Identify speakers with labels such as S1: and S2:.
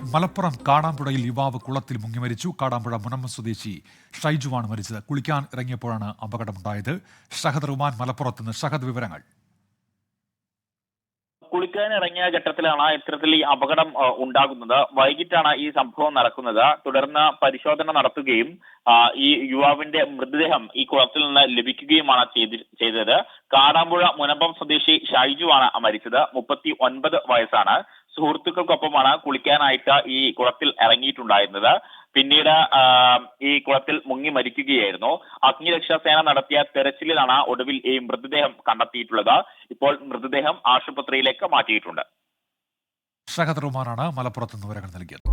S1: മലപ്പുറം കാടാമ്പുഴയിൽ യുവാവ് കുളത്തിൽ മുങ്ങി മരിച്ചു. കാടാമ്പുഴ മുനമ്മ സ്വദേശി ഷൈജുവാണ് മരിച്ചത്. കുളിക്കാൻ ഇറങ്ങിയപ്പോഴാണ് അപകടമുണ്ടായത്. ഷഹദ് റുമാൻ മലപ്പുറത്ത് നിന്ന് ഷഹദ് വിവരങ്ങൾ.
S2: കുളിക്കാൻ ഇറങ്ങിയ ഘട്ടത്തിലാണ് ഇത്തരത്തിൽ ഈ അപകടം ഉണ്ടാകുന്നത്. വൈകിട്ടാണ് ഈ സംഭവം നടക്കുന്നത്. തുടർന്ന് പരിശോധന നടത്തുകയും ഈ യുവാവിന്റെ മൃതദേഹം ഈ കുളത്തിൽ നിന്ന് ലഭിക്കുകയുമാണ് ചെയ്തത്. കാടാമ്പുഴ മുനമ്പം സ്വദേശി ഷൈജുവാണ് മരിച്ചത്. മുപ്പത്തി ഒൻപത് വയസ്സാണ്. സുഹൃത്തുക്കൾക്കൊപ്പമാണ് കുളിക്കാനായിട്ട് ഈ കുളത്തിൽ ഇറങ്ങിയിട്ടുണ്ടായിരുന്നത്. പിന്നീട് ഈ കുളത്തിൽ മുങ്ങി മരിക്കുകയായിരുന്നു. അഗ്നിരക്ഷാസേന നടത്തിയ തെരച്ചിലിലാണ് ഒടുവിൽ ഈ മൃതദേഹം കണ്ടെത്തിയിട്ടുള്ളത്. ഇപ്പോൾ മൃതദേഹം ആശുപത്രിയിലേക്ക് മാറ്റിയിട്ടുണ്ട്.
S1: ഷഹദ് റുമാനാണ് മലപ്പുറത്ത് നിന്ന് വിവരങ്ങൾ നൽകിയത്.